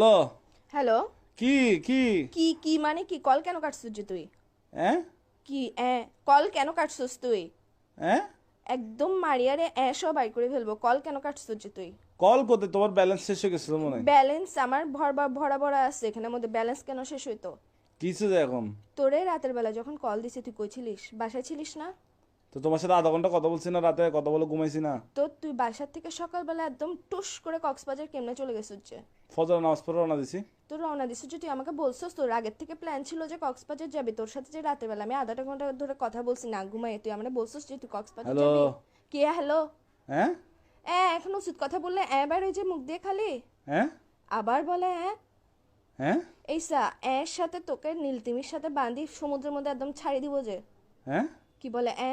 Hello hello. কি কি? কি কি মানে কি? কল কেন কাটছিস যে তুই? হ্যাঁ কি এ কল কেন কাটছিস তুই? হ্যাঁ একদম মারিয়ারে এ সব বাই করে ফেলব। কল কেন কাটছিস যে তুই? কল করতে তোমার ব্যালেন্স শেষ হয়ে গেছিল মনে হয়। ব্যালেন্স আমার ভরবা ভরা ভরা আছে। এখানের মধ্যে ব্যালেন্স কেন শেষ হইতো? কিছু এখন? তোরে রাতের বেলা যখন কল দিছি তুই কইছিলিস বাসায় ছিলিস না? তো তোমার সাথে আধা ঘণ্টা কথা বলছি না রাতে কথা বলে ঘুমাইছি না। তো তুই বাসার থেকে সকালবেলা একদম টুস করে কক্সবাজার কেমনে চলে গেছিস যে? ফজর নামাজ পড়ে রওনা দিছি। তোর রওনা দিছিস যে তুই আমাকে বলছিস তোর আগের থেকে প্ল্যান ছিল যে কক্সবাজার যাবি তোর সাথে যে রাতের বেলা আমি আধাটা ঘণ্টা ধরে কথা বলছি না ঘুমাই তুই আমরা বলছিস যে তুই কক্সবাজার হ্যালো যাবি? কে হ্যালো হ্যাঁ? এ এখন উচিত কথা বললে এবার ওই যে মুখ দিয়ে খালি? হ্যাঁ? আবার বলে হ্যাঁ হ্যাঁ? এইসা এর সাথে তোকে নীলতিমির সাথে বাঁধি সমুদ্রের মধ্যে একদম ছাড়ি দিব যে। হ্যাঁ? কি বলে এ?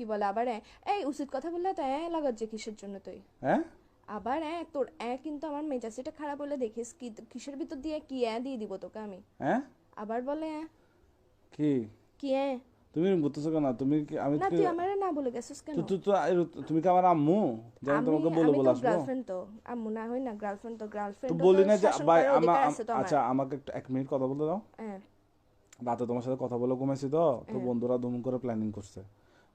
কি বলে আবার এ, এই উচিত কথা বললে তো এ লাগাচ্ছে কিসের জন্য তুই? হ্যাঁ আবার এ তোর এ কিন্তু আমার মেজাজটা খারাপ হলে দেখিস কি কিসের ভিতর দিয়ে কি এ দিয়ে দিব তোকে আমি? হ্যাঁ আবার বলে এ, কি? কি এ? তুমি ঘুরতেছো কেন? তুমি কি আমি না তুই আমারে না বলে গেছিস কেন? তুই তো তুমি কি আমার আম্মু? যে আমি আমি তোমাকে বলে বলে আসব গার্লফ্রেন্ড তো। আম্মু না হই না গার্লফ্রেন্ড তো গার্লফ্রেন্ড তো বলি না যে ভাই আমার আচ্ছা আমাকে একটু এক মিনিট কথা বলতে দাও। হ্যাঁ রাতে তোমার সাথে কথা বলে ঘুমাইছি তো তো বন্ধুরা দুম করে প্ল্যানিং করছে।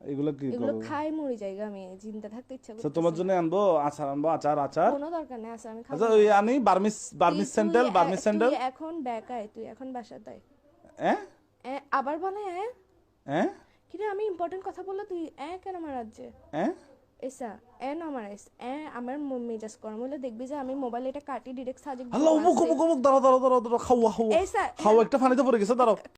এগুলো কি এগুলো খাই মরি জায়গা আমি জিন্দা থাকতে ইচ্ছা আচ্ছা করতেছে তোমার জন্য আনব আচার আনব আচার আচার? কোনো দরকার নেই আছে আমি খাব। আচ্ছা ওই আনি Burmese Burmese sandal Burmese sandal. তুই এখন বেকায় তুই এখন বাসায় তাই হ্যাঁ আবার বলে হ্যাঁ হ্যাঁ কিরে আমি ইম্পর্টেন্ট কথা বললে তুই এ কেন মারাচ্ছে হ্যাঁ এসা এ না মারাইস এ আমার ম- মেজাজ কর্ম হলে দেখবি যে আমি মোবাইল এটা কাটি ডিরেক্ট সাজে হ্যালো মুখ মুখ মুখ দাঁড়াও দাঁড়াও দাঁড়াও দাঁড়াও খাওয়া খাওয়া। এসা খাওয়া একটা পানিতে পড়ে গেছে দাঁড়াও।